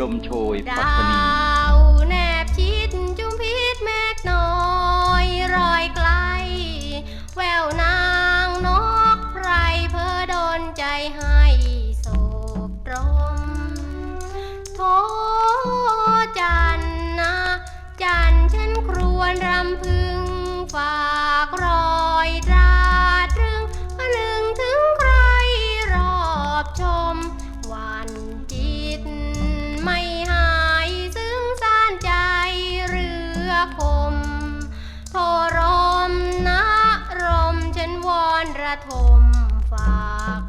ลมโชยปัตตานีดาแนบชิดจุมพิษแมฆน้อยรอยไกล แววน้ำ คม โทรมนะรมฉันวอนระทมฝาก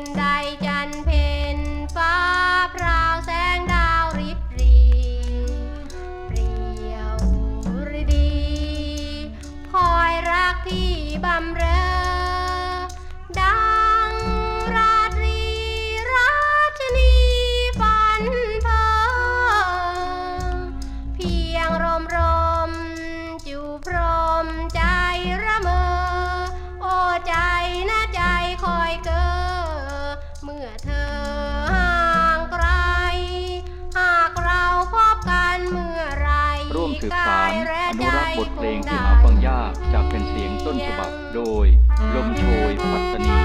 นใดจันเพนฟ้าพราวแสงดาวริบรีเปรียวรดีคอยรักที่บำเรอ สืบสารอนุรักษ์บทเพลงที่หาฟังยากจากแผ่นเสียงต้นฉบับโดย ลมโชยปัตตานี